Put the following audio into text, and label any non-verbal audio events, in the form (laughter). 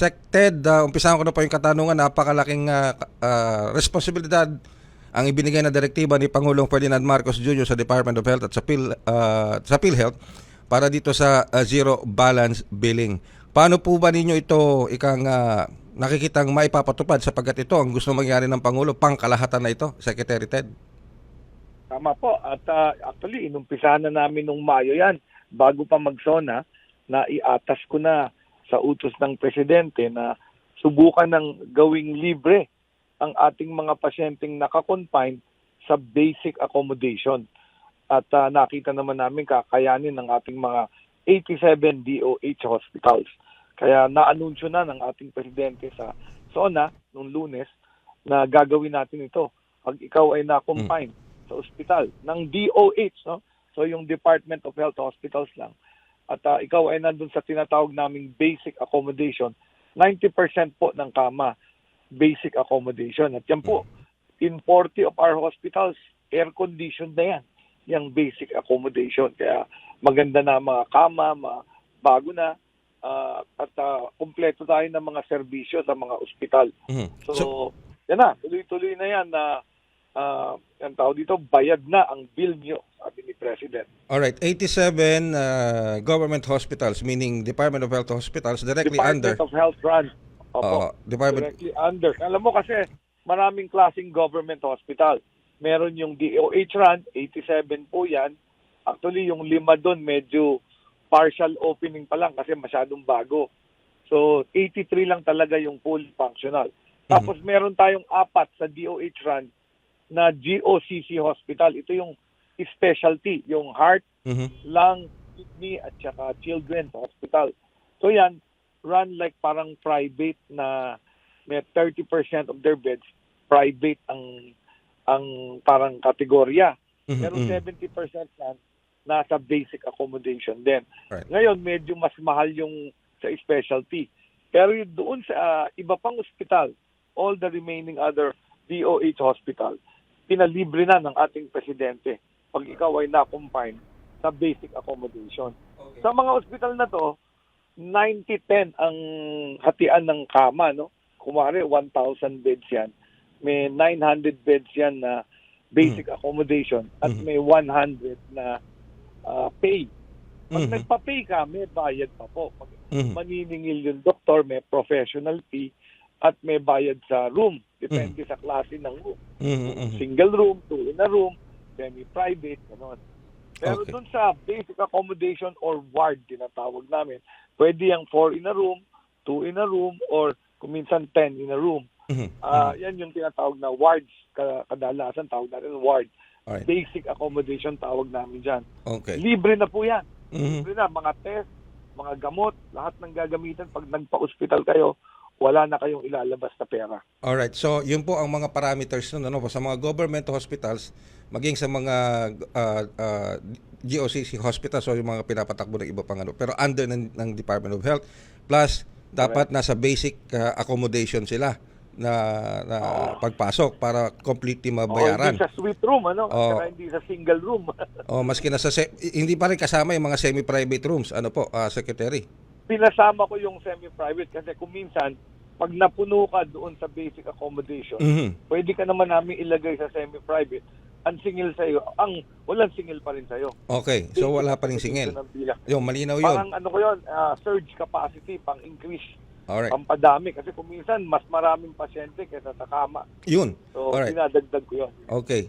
Sec Ted, uh, umpisahan ko na po yung katanungan. Napakalaking ah, ah, responsibilidad ang ibinigay na direktiba ni Pangulong Ferdinand Marcos Jr. sa Department of Health at sa, Phil, ah, sa PhilHealth para dito sa ah, zero balance billing. Paano po ba ninyo ito ikang ah, nakikitang maipapatupad sapagkat ito ang gusto mangyari ng Pangulo, pangkalahatan na ito, Secretary Ted? Tama po. At ah, actually, inumpisahan na namin nung Mayo yan. Bago pa magsona, na iatas ko na sa utos ng Presidente na subukan ng gawing libre ang ating mga pasyenteng nakakonfine sa basic accommodation. At ah, nakita naman namin kakayanin ng ating mga 87 DOH hospitals. Kaya naanunsyo na ng ating Presidente sa SONA noong lunes na gagawin natin ito pag ikaw ay na-confine sa ospital ng DOH, no? So yung Department of Health Hospitals lang. At ah, ikaw ay nandun sa tinatawag naming basic accommodation. 90% po ng kama basic accommodation. At yan po, in 40 of our hospitals, air-conditioned na yan, yung basic accommodation. Kaya maganda na mga kama, mga bago na, ah, at ah, kumpleto tayo ng mga serbisyo sa mga ospital. Mhm. So, yan na, tuloy-tuloy na yan na uh, ang tao dito, bayad na ang bill nyo, sabi ni President. Alright, 87 uh, government hospitals, meaning Department of Health hospitals, directly Department under. of Health Run. Opo, Department, directly under. Alam mo kasi, maraming klaseng government hospital. Meron yung DOH Run, 87 po yan. Actually, yung lima doon, medyo partial opening pa lang kasi masyadong bago. So, 83 lang talaga yung fully functional. Tapos meron tayong apat sa DOH Run na GOCC Hospital. Ito yung specialty, yung heart, Mhm. lung, kidney, at saka children's hospital. So yan, run like parang private na may 30% of their beds private ang ang parang kategorya. Mhm, Pero mhm. 70% yan nasa basic accommodation din. Right. Ngayon, medyo mas mahal yung sa specialty. Pero doon sa ah, iba pang ospital, all the remaining other DOH hospital, pinalibre na ng ating presidente pag ikaw ay na-confine sa basic accommodation. Sa mga ospital na to, 90-10 ang hatian ng kama, no? Kumari, 1,000 beds yan. May 900 beds yan na basic accommodation at Mhm. may 100 na ah, pay. Pag Mhm. nagpa-pay ka, may bayad pa po. Pag Mhm. maniningil yung doktor, may professional fee at may bayad sa room. Depende sa klase ng room. Mhm, mhm. Single room, two in a room, semi-private, gano'n. Pero Okay. dun sa basic accommodation or ward, tinatawag namin, pwede yung four in a room, two in a room, or kuminsan ten in a room. Mhm, Ah, mhm. Yan yung tinatawag na wards. Ka- Kadalasan tawag natin ward. Alright. Basic accommodation tawag namin dyan. Okay. Libre na po yan. Mhm. Libre na. Mga test, mga gamot, lahat ng gagamitan pag nagpa-hospital kayo, wala na kayong ilalabas na pera. Alright, so yun po ang mga parameters nun, ano, sa mga government hospitals, maging sa mga uh, uh, GOCC hospitals o yung mga pinapatakbo ng iba pang ano, pero under ng, ng Department of Health, plus dapat nasa basic uh, accommodation sila na, na pagpasok para completely mabayaran. hindi sa suite room, ano? At saka hindi sa single room. (laughs) O maski nasa se- hindi pa rin kasama yung mga semi-private rooms, ano po, ah, Secretary? Pinasama ko yung semi-private kasi kung minsan, pag napuno ka doon sa basic accommodation, Mhm. pwede ka naman namin ilagay sa semi-private. Ang singil sa'yo, ang walang singil pa rin sa'yo. Okay, so wala pa rin singil. Yung malinaw yun. Parang ano ko yun, ah, surge capacity, pang increase, Alright. pang padami. Kasi kung minsan, mas maraming pasyente kaysa sa kama. Yun. So, Alright. dinadagdag ko yun. Okay.